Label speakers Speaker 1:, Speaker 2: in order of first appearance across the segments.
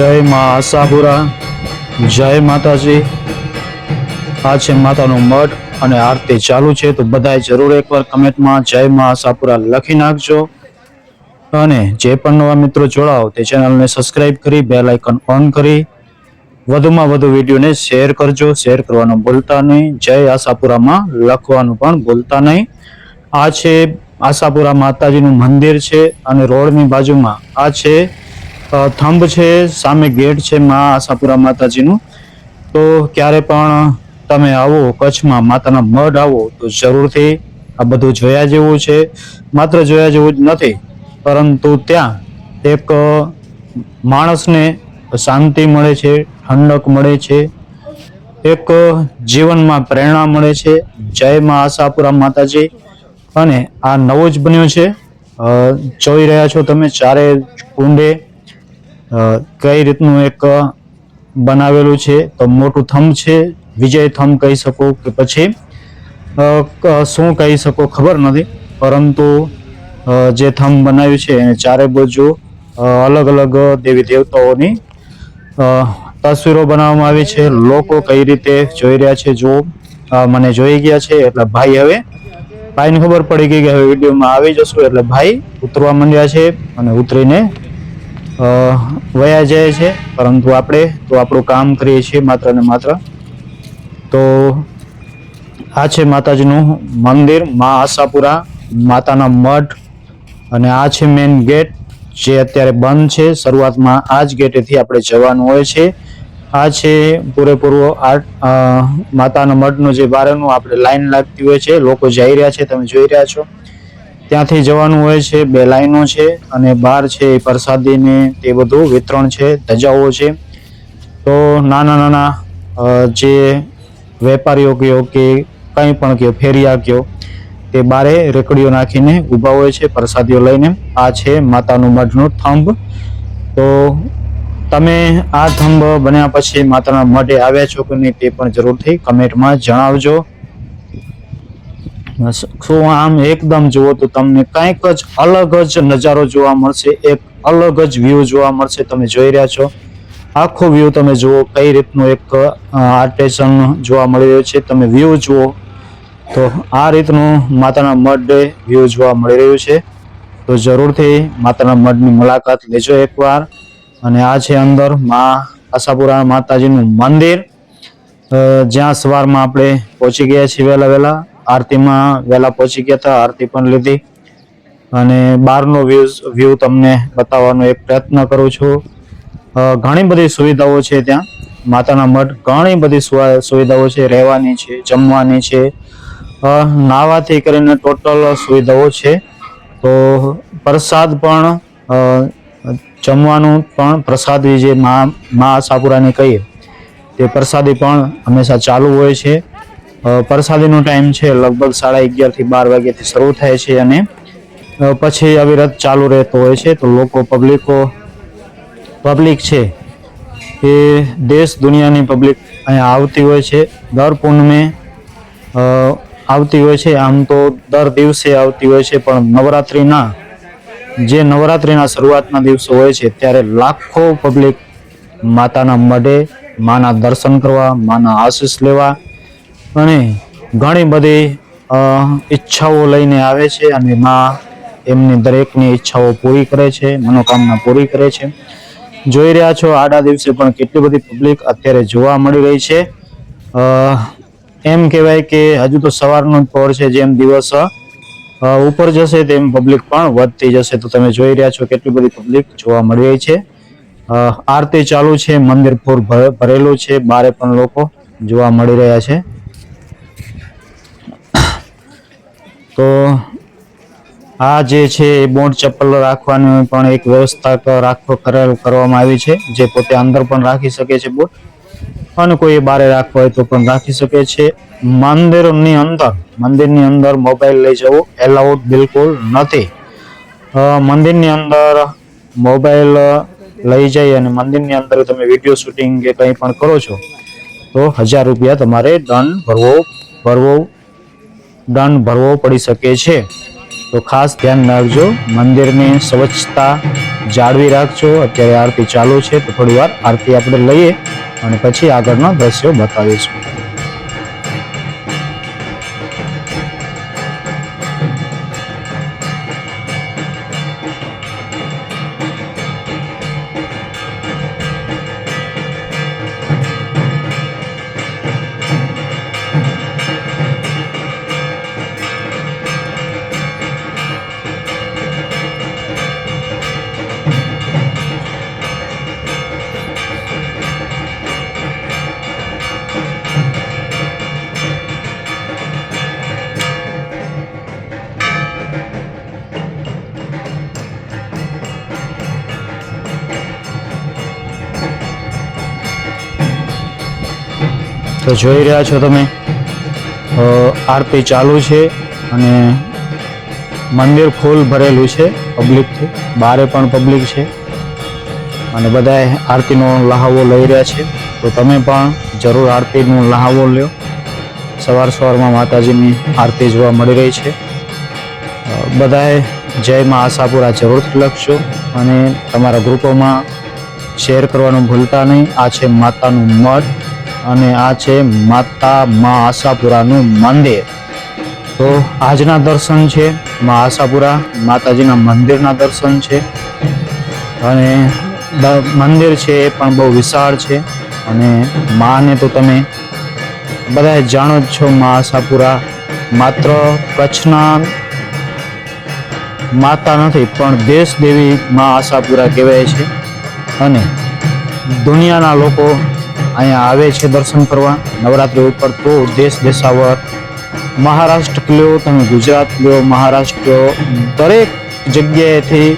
Speaker 1: જય મા આશાપુરા જય માતાજી. આ છે માતાનો મઠ અને આરતી ચાલુ છે, તો બધાએ જરૂર એકવાર કમેન્ટમાં જય મા આશાપુરા લખી નાખજો. અને જે પણ નવા મિત્રો જોડાઓ, તે ચેનલને સબસ્ક્રાઇબ કરી, બેલ આઇકન ઓન કરી. વધુમાં વધુ વિડીયોને શેર કરજો, શેર કરવાનું ભૂલતા નહીં. જય આશાપુરામાં લખવાનું પણ ભૂલતા નહીં. આ છે આશાપુરા માતાજીનું મંદિર છે અને રોડની બાજુમાં આ છે થંભ છે, સામે ગેટ છે મા આશાપુરા માતાજીનું. તો ક્યારે પણ તમે આવો, કચ્છમાં માતાના મઢ આવો, તો જરૂરથી આ બધું જોયા જેવું છે. માત્ર જોયા જેવું જ નથી, પરંતુ ત્યાં એક માણસને શાંતિ મળે છે, ઠંડક મળે છે. એક જીવનમાં પ્રેરણા મળે છે. જય મા આશાપુરા માતાજી. અને આ નવો જ બન્યો છે. જોઈ રહ્યા છો તમે ચારે કુંડે. કઈ રીતનું એક બનાવેલું છે? તો મોટું થંભ છે. વિજય થંભ કહી શકો કે પછી શું કહી શકો ખબર નથી. પરંતુ જે થંભ બનાવ્યું છે એને ચારે બાજુ અલગ અલગ દેવી દેવતાઓની તસવીરો બનાવવામાં આવી છે. લોકો કઈ રીતે જોઈ રહ્યા છે? જો મને જોઈ ગયા છે. એટલે ભાઈ હવે, ભાઈને ખબર પડી ગઈ કે હવે વિડીયોમાં આવી જશું. એટલે ભાઈ ઉતરવા માંડ્યા છે અને ઉતરીને વયા જાય છે, પરંતુ આપણે તો આપણું કામ કરીએ છીએ માત્ર ને માત્ર. તો આ છે માતાજીનું મંદિર, મા આશાપુરા, માતાના મઠ અને આ છે મેઇન ગેટ જે અત્યારે બંધ છે. શરૂઆતમાં આ જ ગેટેથી આપણે જવાનું હોય છે. આ છે પૂરેપૂરો આ માતાના મઠનું જે બારનું આપણે લાઈન લાગતી હોય છે. લોકો જઈ રહ્યા છે, તમે જોઈ રહ્યા છો. ત્યાંથી જવાનું હોય છે, બે લાઈનો છે અને બહાર છે એ પ્રસાદી ને તે બધું વિતરણ છે, ધજાઓ છે. તો નાના નાના જે વેપારીઓ કયો કે કંઈ પણ કયો, ફેરિયા કયો, તે બારે રેકડીઓ નાખીને ઊભા હોય છે, પ્રસાદીઓ લઈને. આ છે માતાનું મઢનું થંભ. તો તમે આ થંભ બન્યા પછી માતાના મઢે આવ્યા છો કે નહીં તે પણ જરૂરથી કમેન્ટમાં જણાવજો. શું આમ એકદમ જુઓ તો તમને કંઈક જ અલગ જ નજારો જોવા મળશે, એક અલગ જ વ્યૂ જોવા મળશે. તમે જોઈ રહ્યા છો. આખો વ્યૂ તમે જુઓ કઈ રીતનું એક આર્ટેશન જોવા મળી રહ્યું છે. તમે વ્યૂ જુઓ તો આ રીતનું માતાના મઢ વ્યૂ જોવા મળી રહ્યું છે. તો જરૂરથી માતાના મઢની મુલાકાત લેજો એકવાર. અને આ છે અંદર મા આશાપુરા માતાજીનું મંદિર. જ્યાં સવારમાં આપણે પહોંચી ગયા છીએ વહેલા વહેલા. આરતીમાં વહેલા પહોંચી ગયા હતા, આરતી પણ લીધી. અને બહારનો વ્યૂઝ વ્યૂ તમને બતાવવાનો એક પ્રયત્ન કરું છું. ઘણી બધી સુવિધાઓ છે ત્યાં. માતાના મઠ ઘણી બધી સુવા- સુવિધાઓ છે. રહેવાની છે, જમવાની છે. નાહવાથી કરીને ટોટલ સુવિધાઓ છે. તો પ્રસાદ પણ જમવાનું પણ પ્રસાદી જે મા મા આશાપુરાની કહીએ, તે પ્રસાદી પણ હંમેશા ચાલુ હોય છે. પ્રસાદીનો ટાઈમ છે, લગભગ સાડા અગિયારથી બાર વાગ્યાથી શરૂ થાય છે અને પછી અવિરત ચાલુ રહેતો હોય છે, તો લોકો પબ્લિકો પબ્લિક છે, એ દેશ દુનિયાની પબ્લિક અહીંયા આવતી હોય છે. દર પૂનમે આવતી હોય છે, આમ તો દર દિવસે આવતી હોય છે, પણ નવરાત્રિના, જે નવરાત્રિના શરૂઆતના દિવસો હોય છે, ત્યારે લાખો પબ્લિક માતાના મઢે માના દર્શન કરવા, માના આશીષ લેવા અને ઘણી બધી ઈચ્છાઓ લઈને આવે છે અને મા એમની દરેકની ઈચ્છાઓ પૂરી કરે છે, મનોકામના પૂરી કરે છે. જોઈ રહ્યા છો આડા દિવસે પણ કેટલી બધી પબ્લિક અત્યારે જોવા મળી રહી છે. એમ કહેવાય કે હજુ તો સવારનો પહોર છે જેમ દિવસ ઉપર જશે તેમ પબ્લિક પણ વધતી જશે. તો તમે જોઈ રહ્યા છો કેટલી બધી પબ્લિક જોવા મળી રહી છે. આરતી ચાલુ છે, મંદિર પૂર ભરે- ભરેલું છે, બારે પણ લોકો જોવા મળી રહ્યા છે. તો આ જે છે એ બોટ ચપ્પલ રાખવાની પણ એક વ્યવસ્થા રાખવા કરેલ કરવામાં આવી છે, જે પોતે અંદર પણ રાખી શકે છે બોટ અને કોઈ બારે રાખવા હોય તો પણ રાખી શકે છે. મંદિરની અંદર મંદિરની અંદર મોબાઈલ લઈ જવું એલાઉડ બિલકુલ નથી. મંદિરની અંદર મોબાઈલ લઈ જઈ અને મંદિરની અંદર તમે વીડિયો શૂટિંગ કે કંઈ પણ કરો છો, તો હજાર રૂપિયા તમારે દંડ ભરવો ભરવો દંડ ભરવો પડી શકે છે. તો ખાસ ધ્યાન રાખજો, મંદિરની સ્વચ્છતા જાળવી રાખજો. અત્યારે આરતી ચાલુ છે, તો થોડી વાર આરતી આપણે લઈએ અને પછી આગળના દ્રશ્યો બતાવીશું. તો જોઈ રહ્યા છો તમે આરતી ચાલુ છે અને મંદિર ફૂલ ભરેલું છે પબ્લિકથી, બારે પણ પબ્લિક છે. અને બધાએ આરતીનો લહાવો લઈ રહ્યા છે. તો તમે પણ જરૂર આરતીનો લહાવો લ્યો. સવાર સવારમાં માતાજીની આરતી જોવા મળી રહી છે. બધાએ જય માં આશાપુરા જરૂરથી લખજો અને તમારા ગ્રુપોમાં શેર કરવાનું ભૂલતા નહીં. આ છે માતાનું મઠ અને આ છે માતા મા આશાપુરાનું મંદિર. તો આજના દર્શન છે મા આશાપુરા, માતાજીના મંદિરના દર્શન છે. અને મંદિર છે એ પણ બહુ વિશાળ છે. અને માને તો તમે બધા જાણો જ છો મા આશાપુરા માત્ર કચ્છના માતા નથી, પણ દેશ દેવી મા આશાપુરા કહેવાય છે. અને દુનિયાના લોકો અહીંયા આવે છે દર્શન કરવા. નવરાત્રિ ઉપર તો દેશ દેશાવર. મહારાષ્ટ્ર લ્યો તમે ગુજરાત લ્યો મહારાષ્ટ્ર દરેક જગ્યાએથી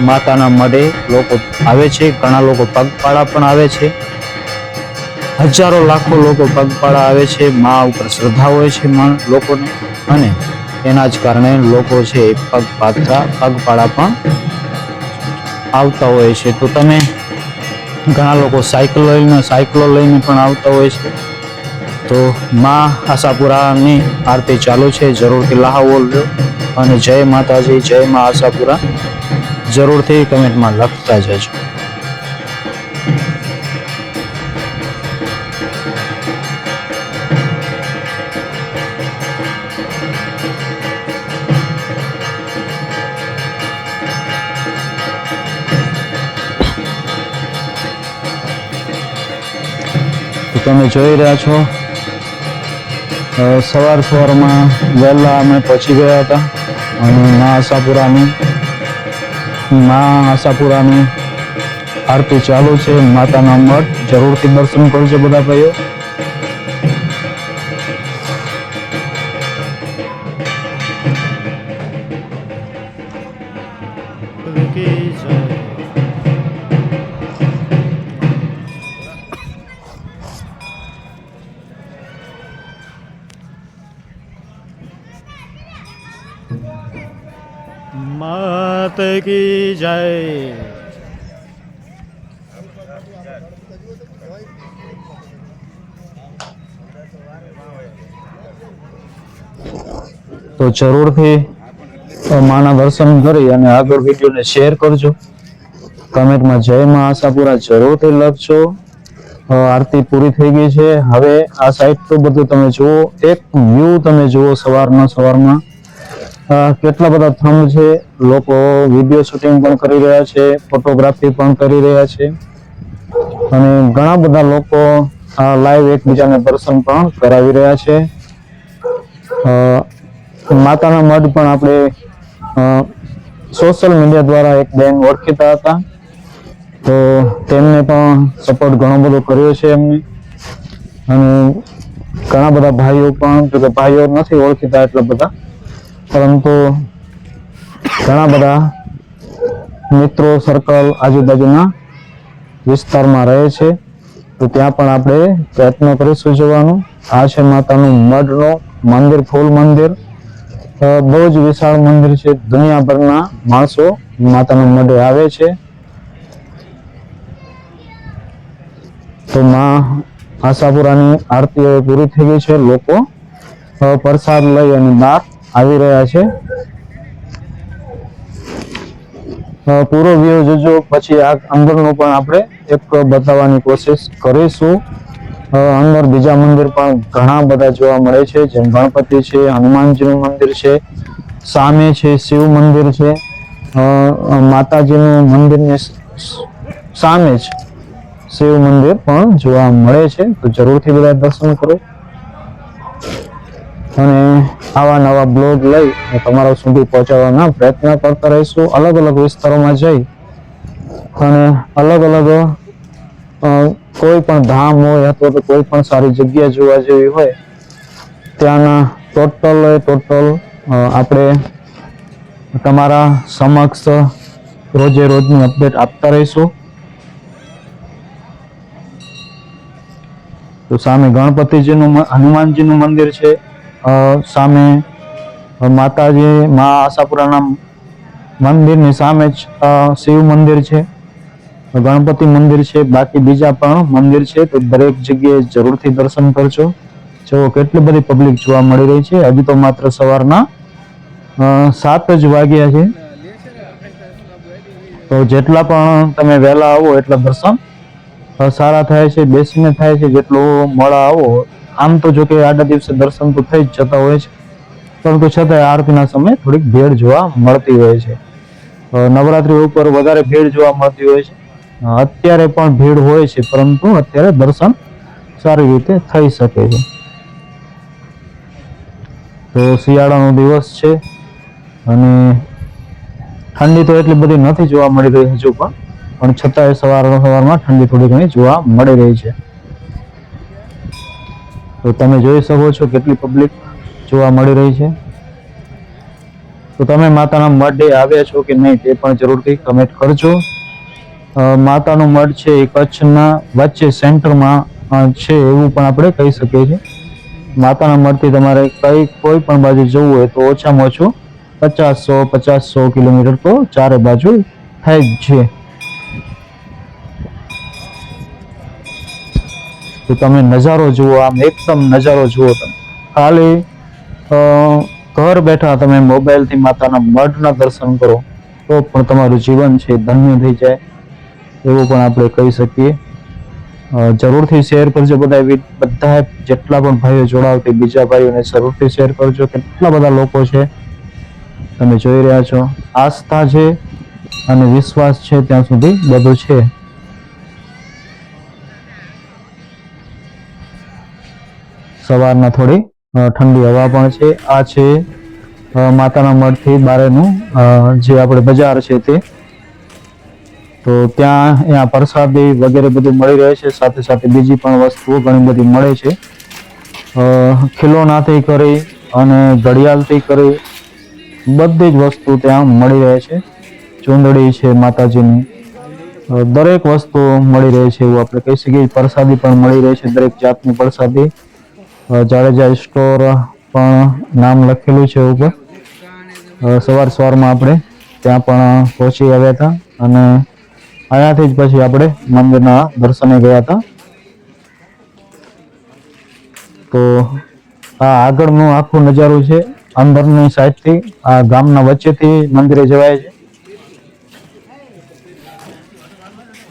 Speaker 1: માતાના મઢે લોકો આવે છે. ઘણા લોકો પગપાળા પણ આવે છે. હજારો લાખો લોકો પગપાળા આવે છે. મા ઉપર શ્રદ્ધા હોય છે લોકોને. અને એના જ કારણે લોકો છે પગ પાત્રા પગપાળા પણ આવતા હોય છે. તો તમે ઘણા લોકો સાયકલ લઈને, સાયકલો લઈને પણ આવતા હોય છે. તો માં આશાપુરાની આરતી ચાલુ છે. જરૂરથી લહાવો લો અને જય માતાજી, જય મા આશાપુરા. જરૂરથી કમેન્ટમાં લખતા જજો. તમે જોઈ રહ્યા છો. સવાર સવારમાં વહેલા અમે પહોંચી ગયા હતા અને મા આશાપુરાની મા આશાપુરાની આરતી ચાલુ છે. માતાના મઠ જરૂરથી દર્શન કરજો બધા ભાઈઓ.
Speaker 2: માત કી
Speaker 1: તો જરૂરથી માના દર્શન કરી અને આગળ વીડિયો ને શેર કરજો. કમેન્ટમાં જય માં આશાપુરા જરૂરથી લખજો. આરતી પૂરી થઈ ગઈ છે. હવે આ સાઈડ તો બધું તમે જુઓ. એક વ્યૂ તમે જુઓ સવારમાં સવારમાં. કેટલા બધા થમ છે? લોકો વીડિયો શૂટિંગ પણ કરી રહ્યા છે ફોટોગ્રાફી પણ કરી રહ્યા છે. અને ઘણા બધા લોકો લાઈવ એકબીજાને દર્શન પણ કરાવી રહ્યા છે. માતાના મઢ પણ આપણે સોશિયલ મીડિયા દ્વારા એક બેન ઓળખીતા હતા. તો તેમને પણ સપોર્ટ ઘણો બધો કર્યો છે એમને. અને ઘણા બધા ભાઈઓ પણ, જો કે ભાઈઓ નથી ઓળખીતા એટલા બધા. પરંતુ ઘણા બધા મિત્રો સર્કલ આજુબાજુના વિસ્તારમાં રહે છે. તો ત્યાં પણ આપણે પ્રયત્ન કરીશું જવાનું. આ છે માતાનું મઢનો મંદિર, ફૂલ મંદિર. બહુ જ વિશાળ મંદિર છે. દુનિયાભરના માણસો માતાના મઢે આવે છે. તો માં આશાપુરાની આરતી હવે પૂરી થઈ ગઈ છે. લોકો પ્રસાદ લઈ અને બહાર આવી રહ્યા છે. પૂરો વ્યૂ જોજો, પછી આ અંદરનું પણ આપણે એક બતાવવાની કોશિશ કરીશું. અંદર બીજા મંદિર પણ ઘણા બધા જોવા મળે છે, જેમ ગણપતિ છે, હનુમાનજીનું મંદિર છે, સામે છે, શિવ મંદિર છે માતાજીનું મંદિરની સામે જ શિવ મંદિર પણ જોવા મળે છે. તો જરૂરથી બધા દર્શન કરો. અને આવા નવા બ્લોગ લઈ અને તમારા સુધી પહોંચાડવાના પ્રયત્ન કરતા રહીશું. અલગ અલગ વિસ્તારોમાં જઈ અને અલગ અલગ કોઈ પણ ધામ હોય અથવા તો કોઈ પણ સારી જગ્યા જોવા જેવી હોય, ત્યાંના ટોટલ ટોટલ આપણે તમારા સમક્ષ રોજે રોજની અપડેટ આપતા રહીશું. તો સામે ગણપતિજીનું હનુમાનજીનું મંદિર છે. સામે માતાજી મા આશાપુરાના મંદિરની સામે જ શિવ મંદિર છે, ગણપતિ મંદિર છે, બાકી બીજા પણ મંદિર છે, તો દરેક જગ્યાએ જરૂરથી દર્શન કરજો. જો કેટલી બધી પબ્લિક જોવા મળી રહી છે, હજી તો માત્ર સવારના સાત જ વાગ્યા છે. તો જેટલા પણ તમે વહેલા આવો એટલા દર્શન સારા થાય છે, બેસીને થાય છે, જેટલું મોડા આવો આમ તો જો કે આડા દિવસે દર્શન તો થઈ જ જતા હોય છે. પરંતુ છતાંય આરતીના સમયે થોડીક ભીડ જોવા મળતી હોય છે. નવરાત્રી ઉપર વધારે ભીડ જોવા મળતી હોય છે. અત્યારે પણ ભીડ હોય છે, પરંતુ અત્યારે દર્શન સારી રીતે થઈ શકે છે. તો શિયાળાનો દિવસ છે અને ઠંડી તો એટલી બધી નથી જોવા મળી રહી હજુ પણ. પણ છતાંય સવાર સવારમાં ઠંડી થોડી ઘણી જોવા મળી રહી છે. તો તમે જોઈ શકો છો કેટલી પબ્લિક જોવા મળી રહી છે. તો તમે માતાના ડે આવ્યા છો કે નહીં તે પણ જરૂરથી કમેન્ટ કરજો. માતાનો મઢ છે એ કચ્છના વચ્ચે સેન્ટરમાં છે એવું પણ આપણે કહી શકીએ છીએ. માતાના મઢથી તમારે કઈ, કોઈ પણ બાજુ જવું હોય તો ઓછામાં ઓછું પચાસ સો પચાસ સો કિલોમીટર તો ચારે બાજુ થાય જ છે. તો તમે નજારો જુઓ, આમ એકદમ નજારો જુઓ તમે. ખાલી ઘર બેઠા તમે મોબાઈલથી માતાના મઢના દર્શન કરો, તો પણ તમારું જીવન છે ધન્ય થઈ જાય. એવું પણ આપણે કહી શકીએ. જરૂરથી શેર કરજો બધા બધા જેટલા પણ ભાઈઓ જોડાવતી, બીજા ભાઈઓને જરૂરથી શેર કરજો. કેટલા બધા લોકો છે, તમે જોઈ રહ્યા છો. આસ્થા છે અને વિશ્વાસ છે ત્યાં સુધી બધું છે. સવારના થોડી ઠંડી હવા પણ છે. આ છે માતાના મઢથી બારેનું જે આપણે બજાર છે તે. તો ત્યાં અહીંયા પ્રસાદી વગેરે બધું મળી રહે છે. સાથે સાથે બીજી પણ વસ્તુઓ ઘણી બધી મળે છે. ખીલોનાથી કરી અને ઘડિયાળથી કરી બધી જ વસ્તુ ત્યાં મળી રહે છે. ચૂંદડી છે માતાજીની. દરેક વસ્તુ મળી રહે છે એવું આપણે કહી શકીએ. પ્રસાદી પણ મળી રહે છે દરેક જાતની પ્રસાદી. જાડેજા સ્ટોર પણ નામ લખેલું છે ઉપર સવાર સવારમાં આપણે ત્યાં પણ પહોંચી આવ્યા હતા અને અહીંયાથી જ પછી આપણે મંદિરના દર્શને ગયા હતા. તો આ આગળનું આખું નજારું છે, અંદરની સાઈડથી, આ ગામના વચ્ચેથી મંદિરે જવાય છે.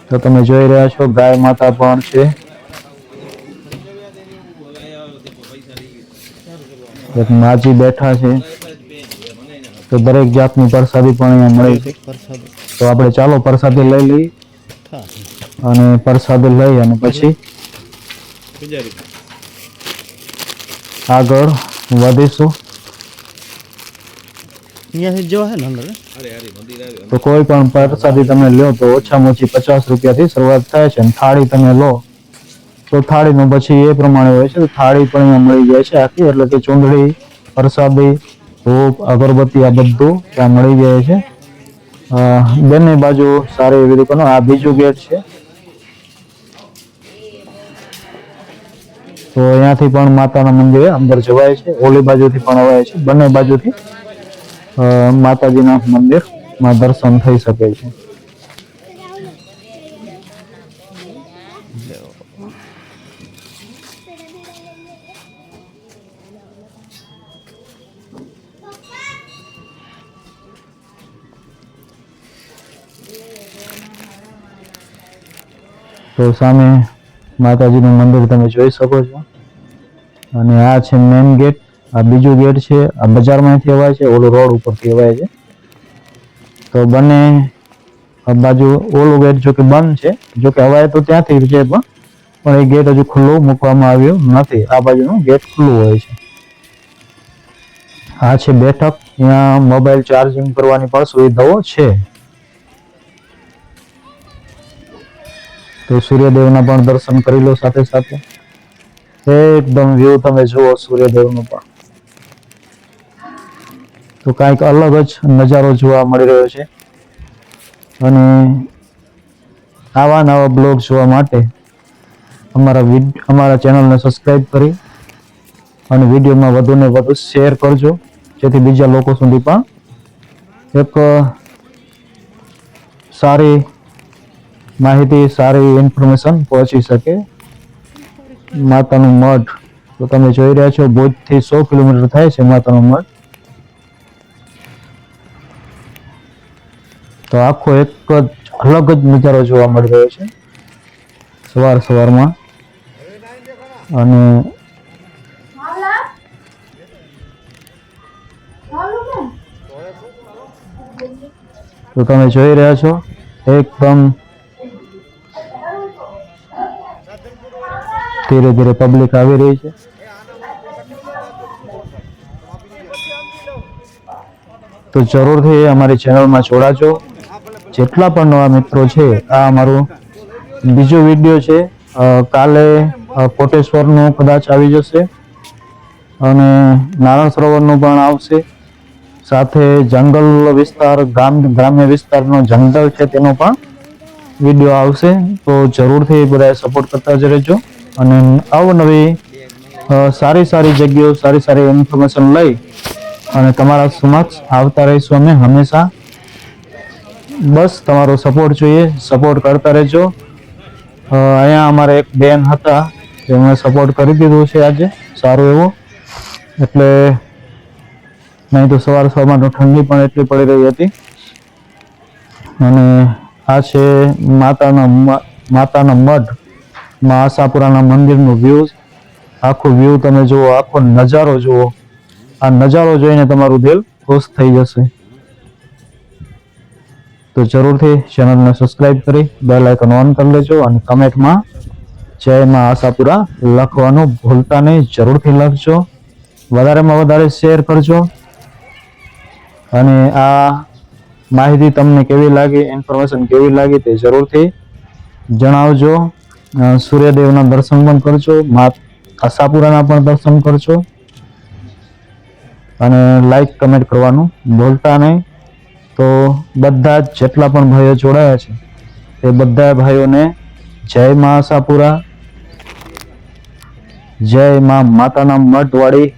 Speaker 1: તો તમે જોઈ રહ્યા છો, ગાય માતા પણ છે. એક માજી બેઠા છે. તો દરેક જાતની પ્રસાદી પણ અહીંયા મળે છે. તો આપણે ચાલો પ્રસાદી લઈ લઈએ. અને પ્રસાદી લઈ અને પછી આગળ વધીશું. તો કોઈ પણ પ્રસાદી તમે લો તો ઓછામાં ઓછી પચાસ રૂપિયાથી શરૂઆત થાય છે. અને થાળી તમે લો. તો થાળીનું પછી એ પ્રમાણે હોય છે થાળી પણ અહીંયા મળી જાય છે આખી, એટલે કે ચૂંદડી, પ્રસાદી ધૂપ અગરબત્તી આ બધું ત્યાં મળી જાય છે. બંને બાજુ સારી એવી દુકાનો આ બીજું ગેટ છે. તો અહીંયાથી પણ માતાના મંદિરે અંદર જવાય છે, ઓલી બાજુથી પણ અવાય છે, બંને બાજુથી માતાજીના મંદિરમાં દર્શન થઈ શકે છે. તો સામે માતાજીનું મંદિર તમે જોઈ શકો છો. અને આ છે મેઇન ગેટ આ બીજું ગેટ છે, આ બજારમાંથી અવાય છે, ઓલો રોડ ઉપરથી અવાય છે. તો બંને આ બાજુ ઓલો ગેટ જો કે બંધ છે, જો કે અવાય તો ત્યાંથી છે પણ પણ એ ગેટ હજુ ખુલ્લો મૂકવામાં આવ્યો નથી. આ બાજુનું ગેટ ખુલ્લું હોય છે. આ છે બેઠક ત્યાં મોબાઈલ ચાર્જિંગ કરવાની પણ સુવિધાઓ છે. તો સૂર્યદેવના પણ દર્શન કરી લો સાથે સાથે. એકદમ વ્યૂ તમે જુઓ સૂર્યદેવનો પણ. તો કાંઈક અલગ જ નજારો જોવા મળી રહ્યો છે. અને આવા નવા બ્લોગ જોવા માટે અમારા અમારા ચેનલને સબસ્ક્રાઇબ કરી અને વિડીયોમાં વધુને વધુ શેર કરજો. જેથી બીજા લોકો સુધી પણ એક સારી માહિતી, સારી ઇન્ફોર્મેશન પહોંચી શકે. માતાનું મઠ તો તમે જોઈ રહ્યા છો, ભુજથી સો કિલોમીટર થાય છે માતાનું મઠ તો આખો એક જ, અલગ જ નજારો જોવા મળી રહ્યો છે, સવાર સવારમાં. અને તો તમે જોઈ રહ્યા છો, એકદમ ધીરે ધીરે પબ્લિક આવી રહી છે. તો જરૂરથી અમારી ચેનલમાં જોડાજો. જેટલા પણ નવા મિત્રો છે, આ અમારું બીજો વીડિયો છે. કાલે કોટેશ્વરનું કદાચ આવી જશે. અને નારાયણ સરોવરનું પણ આવશે. સાથે જંગલ વિસ્તાર, ગામ, ગ્રામ્ય વિસ્તારનો જંગલ છે, તેનો પણ વીડિયો આવશે. તો જરૂરથી બધાએ સપોર્ટ કરતા જ રહેજો. અને અવનવી સારી સારી જગ્યાઓ, સારી સારી ઇન્ફોર્મેશન લઈ અને તમારા સમક્ષ આવતા રહીશું અમે હંમેશા. બસ તમારો સપોર્ટ જોઈએ સપોર્ટ કરતા રહેજો. અહીંયા અમારે એક બેન હતા જેમણે સપોર્ટ કરી દીધું છે આજે, સારું એવું. એટલે નહીં તો સવાર સવારમાં ઠંડી પણ એટલી પડી રહી હતી. અને આ છે માતાના માતાના મઢ. માં આશાપુરાના મંદિરનું વ્યૂ આખું વ્યૂ તમે જુઓ, આખો નજારો જુઓ, આ નજારો જોઈને તમારું દિલ ખુશ થઈ જશે. તો જરૂરથી ચેનલને સબસ્ક્રાઇબ કરી બેલ આઇકન ઓન કરી લેજો અને કમેન્ટમાં જય માં આશાપુરા લખવાનું ભૂલતા નહીં, જરૂરથી લખજો. વધારેમાં વધારે શેર કરજો. અને આ માહિતી તમને કેવી લાગી ઇન્ફોર્મેશન કેવી લાગી તે જરૂરથી જણાવજો. સૂર્યદેવના દર્શન પણ કરજો, મા આશાપુરાના પણ દર્શન કરજો. અને લાઈક કમેન્ટ કરવાનું ભૂલતા નહીં. તો બધા જેટલા પણ ભાઈઓ જોડાયા છે, એ બધા ભાઈઓને જય મા આશાપુરા, જય મા માતાના મઠવાળી